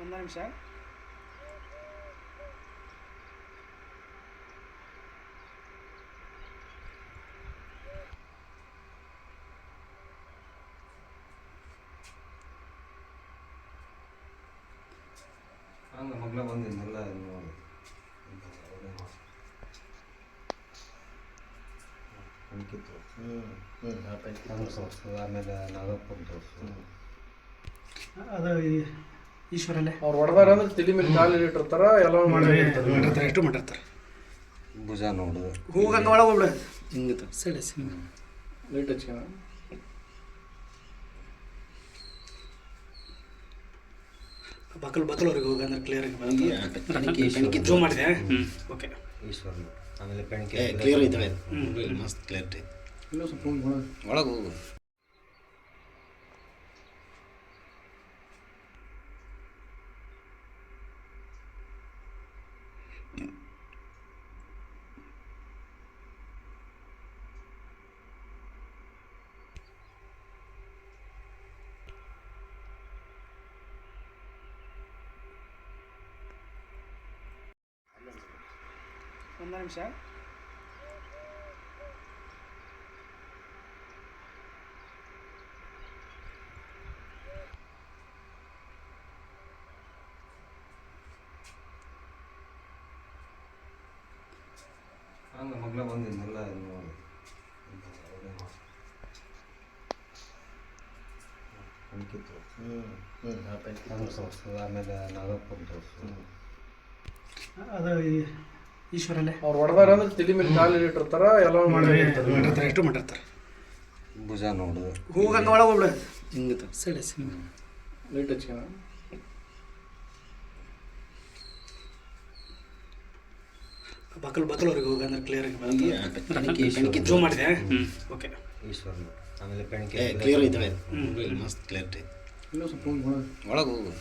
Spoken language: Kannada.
ಒಂದು ನಿಮಿಷ. ಹಂಗೆ ಮಗ್ಳ ಬಂದಿದ್ದೆಲ್ಲ ನೋಡಿ. ಅನ್ಕಿ ತೋರಿಸು ಅವ್ನು ತೋರಿಸು ಆಮೇಲೆ ನಾಗಪ್ಪನ ತೋರಿಸು. ಅದು ಈಶ್ವರಲ್ಲೇ ಅವ್ರು ಹೊಡೆದಾರ ಅಂದ್ರೆ ತಲೆ ಮೇಲೆ ಕಾಲು ಇಟ್ಟಿರ್ತಾರ ಎಲ್ಲ ಮಾಡಿರ್ತಾರೆ ಎಷ್ಟು ಮಾಡಿರ್ತಾರೆ ಭುಜ ನೋಡು. ಹೋಗಂಗ ಒಳಗೆ ಹೋಗ್ಬಿಡು. ಹಿಂಗೆ ಸರಿ ಸರಿ. ಲೈಟ್ ಹಚ್ಚ ಬಕಲ್ ಬಕಲ್ವರೆಗೆ ಹೋಗಿ ಅಂದ್ರೆ ಕ್ಲಿಯರ್ ಆಗಿ ಜೂಮ್ ಮಾಡಿದೆ. ಓಕೆ ಈಶ್ವರ ಆಮೇಲೆ ಕ್ಲಿಯರ್ ಐತೆ ಮಸ್ತ್ ಕ್ಲಿಯರಿಟಿ ಇನ್ನೂ ಸ್ವಲ್ಪ ಹೋಗಿ. ಒಳಗೆ. ಒಳಗೆ ಹೋಗು. ಒಂದು ನಿಮಿಷ. ಹಂಗೆ ಮಗ್ಳ ಬಂದಿದ್ದೆಲ್ಲ ನೋಡಿ. ಅನ್ಕಿ ತೋರಿಸು ಅವ್ನು ತೋರಿಸು ಆಮೇಲೆ ನಾಗಪ್ಪ ತೋರಿಸು. ಅದು ಈಶ್ವರಲ್ಲೇ ಅವ್ರು ಹೊಡೆದಾರ ಅಂದ್ರೆ ತಲೆ ಮೇಲೆ ಕಾಲು ಇಟ್ಟಿರ್ತಾರ ಎಲ್ಲ ಮಾಡಿರ್ತಾರೆ ಮಾಡಿರ್ತಾರೆ ಎಷ್ಟು ಮಾಡಿರ್ತಾರೆ. ಭುಜ ನೋಡು. ಹೋಗಂಗ ಒಳಗೆ ಹೋಗ್ಬಿಡ ಹಿಂಗೆ ಸರಿ ಸರಿ ಲೈಟ್ ಹಚ್ಚ ಬಕಲ್ ಬಕಲ್ವರೆಗೆ ಹೋಗಿ ಅಂದ್ರೆ ಕ್ಲಿಯರ್ ಬೆಣಕಿ ಜೂಮ್ ಮಾಡಿದೆ. ಓಕೆ. ಈಶ್ವರನ. ಆಮೇಲೆ ಬೆಣಕೆ ಕ್ಲಿಯರ್ ಐತೆ ಮಸ್ತ್ ಕ್ಲಿಯರಿಟಿ ಇನ್ನೂ ಸ್ವಲ್ಪ. ಒಳಗೆ ಹೋಗು.